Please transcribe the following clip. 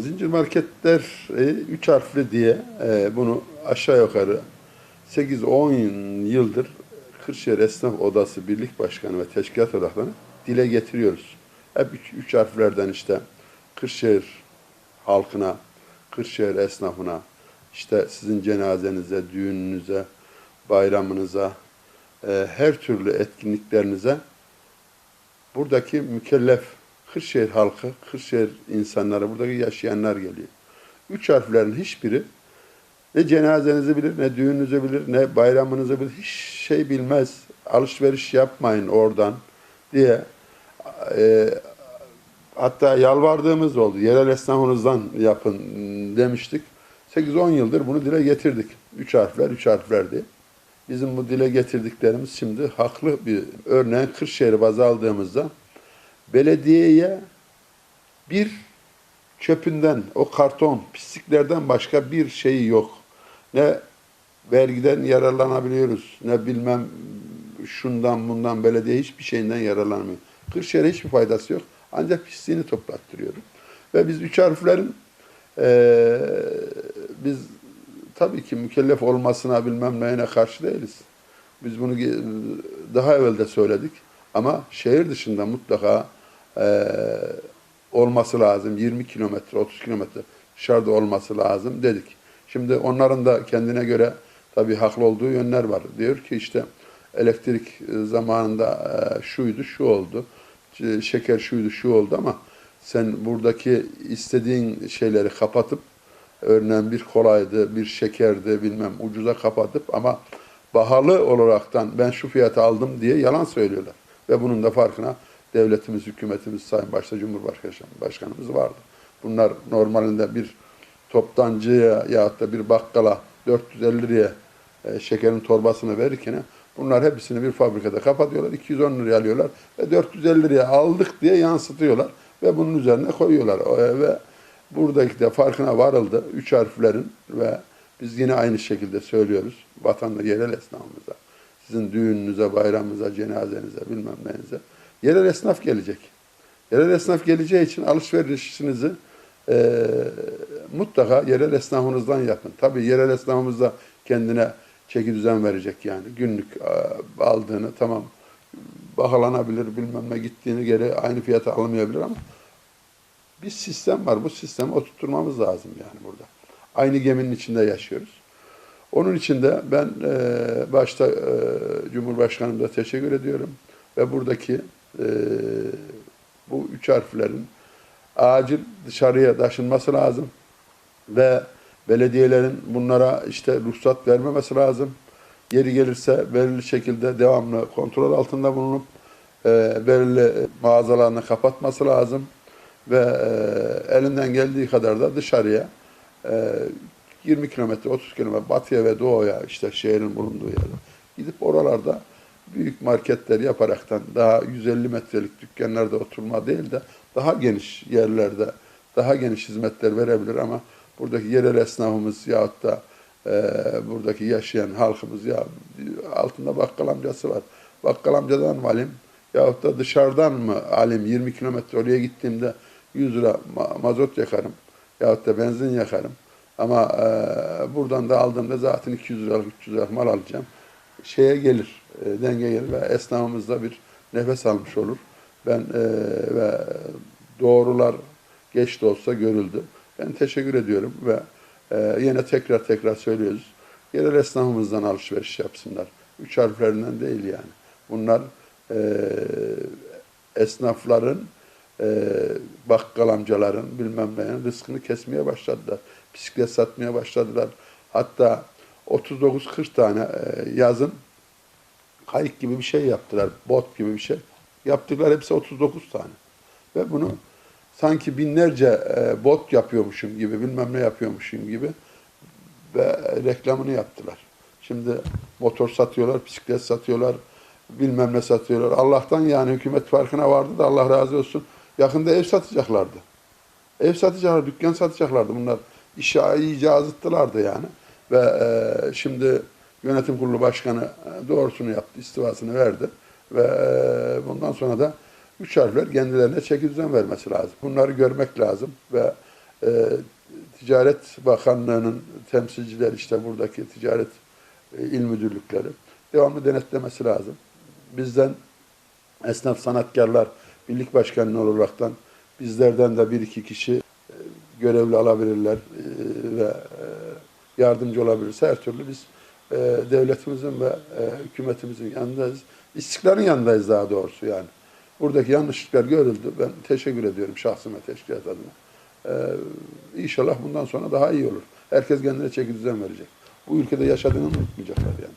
Zincir marketler e, üç harfli diye e, bunu aşağı yukarı 8-10 yıldır Kırşehir Esnaf Odası Birlik Başkanı ve Teşkilat Odaklarını dile getiriyoruz. Hep üç, üç harflerden işte Kırşehir halkına, Kırşehir esnafına, işte sizin cenazenize, düğününüze, bayramınıza, e, her türlü etkinliklerinize buradaki mükellef Kırşehir halkı, Kırşehir insanları, buradaki yaşayanlar geliyor. Üç harflerin hiçbiri ne cenazenizi bilir, ne düğününüzü bilir, ne bayramınızı bilir. Hiç şey bilmez. Alışveriş yapmayın oradan diye e, hatta yalvardığımız oldu. Yerel esnafınızdan yapın demiştik. 8-10 yıldır bunu dile getirdik. Üç harfler, üç harfler diye. Bizim bu dile getirdiklerimiz şimdi haklı bir örneğin Kırşehir'i baz aldığımızda belediyeye bir çöpünden, o karton, pisliklerden başka bir şeyi yok. Ne vergiden yararlanabiliyoruz, ne bilmem şundan bundan belediye hiçbir şeyinden yararlanmıyor. Kırşehir'e hiçbir faydası yok. Ancak pisliğini toplattırıyor. Ve biz üç harflerin eee, biz tabii ki mükellef olmasına bilmem neyine karşı değiliz. Biz bunu daha evvel de söyledik. Ama şehir dışında mutlaka eee, olması lazım. 20 kilometre, 30 kilometre dışarıda olması lazım dedik. Şimdi onların da kendine göre tabii haklı olduğu yönler var. Diyor ki işte elektrik e, zamanında e, şuydu, şu oldu. Şeker şuydu, şu oldu ama sen buradaki istediğin şeyleri kapatıp örneğin bir kolaydı, bir şekerdi bilmem ucuza kapatıp ama pahalı olaraktan ben şu fiyata aldım diye yalan söylüyorlar. Ve bunun da farkına devletimiz, hükümetimiz, Sayın Başta Cumhurbaşkanı Başkanımız vardı. Bunlar normalinde bir toptancıya ya da bir bakkala 450 liraya e, şekerin torbasını verirken bunlar hepsini bir fabrikada kapatıyorlar. 210 liraya alıyorlar ve 450 liraya aldık diye yansıtıyorlar ve bunun üzerine koyuyorlar. E, ve buradaki de farkına varıldı. Üç harflerin ve biz yine aynı şekilde söylüyoruz vatandaş yerel esnafımıza. Sizin düğününüze, bayramınıza, cenazenize, bilmem neyinize. Yerel esnaf gelecek. Yerel esnaf geleceği için alışverişinizi e, mutlaka yerel esnafınızdan yapın. Tabii yerel esnafımız da kendine çeki düzen verecek yani. Günlük e, aldığını tamam bahalanabilir bilmem ne gittiğini geri aynı fiyata almayabilir ama bir sistem var. Bu sistemi oturtturmamız lazım yani burada. Aynı geminin içinde yaşıyoruz. Onun için de ben e, başta e, Cumhurbaşkanımıza teşekkür ediyorum. Ve buradaki e, bu üç harflerin acil dışarıya taşınması lazım. Ve belediyelerin bunlara işte ruhsat vermemesi lazım. Yeri gelirse belirli şekilde devamlı kontrol altında bulunup e, belirli mağazalarını kapatması lazım. Ve e, elinden geldiği kadar da dışarıya e, 20 kilometre, 30 kilometre batıya ve doğuya işte şehrin bulunduğu yerde gidip oralarda büyük marketler yaparaktan daha 150 metrelik dükkanlarda oturma değil de daha geniş yerlerde daha geniş hizmetler verebilir ama buradaki yerel esnafımız yahut da e, buradaki yaşayan halkımız ya altında bakkal amcası var. Bakkal amcadan mı alayım yahut da dışarıdan mı alayım 20 kilometre oraya gittiğimde 100 lira ma- mazot yakarım yahut da benzin yakarım. Ama e, buradan da aldığımda zaten 200 liralık 300 liralık mal alacağım. Şeye gelir, e, denge gelir ve esnafımız da bir nefes almış olur. Ben e, ve doğrular geç de olsa görüldü. Ben teşekkür ediyorum ve e, yine tekrar tekrar söylüyoruz. Yerel esnafımızdan alışveriş yapsınlar. Üç harflerinden değil yani. Bunlar e, esnafların, e, bakkal amcaların bilmem neyin rızkını kesmeye başladılar. Bisiklet satmaya başladılar. Hatta 39-40 tane e, yazın kayık gibi bir şey yaptılar. Bot gibi bir şey. Yaptılar hepsi 39 tane. Ve bunu sanki binlerce e, bot yapıyormuşum gibi, bilmem ne yapıyormuşum gibi ve reklamını yaptılar. Şimdi motor satıyorlar, bisiklet satıyorlar, bilmem ne satıyorlar. Allah'tan yani hükümet farkına vardı da Allah razı olsun. Yakında ev satacaklardı. Ev satacaklar, dükkan satacaklardı. Bunlar işe iyice azıttılardı yani. Ve e, şimdi yönetim kurulu başkanı e, doğrusunu yaptı, istivasını verdi. Ve e, bundan sonra da üç harfler kendilerine çeki düzen vermesi lazım. Bunları görmek lazım ve e, Ticaret Bakanlığı'nın temsilcileri işte buradaki ticaret e, il müdürlükleri devamlı denetlemesi lazım. Bizden esnaf sanatkarlar birlik başkanı olaraktan bizlerden de bir iki kişi e, görevli alabilirler e, ve yardımcı olabilirse her türlü biz e, devletimizin ve e, hükümetimizin yanındayız. İstiklalin yanındayız daha doğrusu yani. Buradaki yanlışlıklar görüldü. Ben teşekkür ediyorum şahsıma teşkilat adına. Ee, inşallah bundan sonra daha iyi olur. Herkes kendine çeki düzen verecek. Bu ülkede yaşadığını unutmayacaklar yani.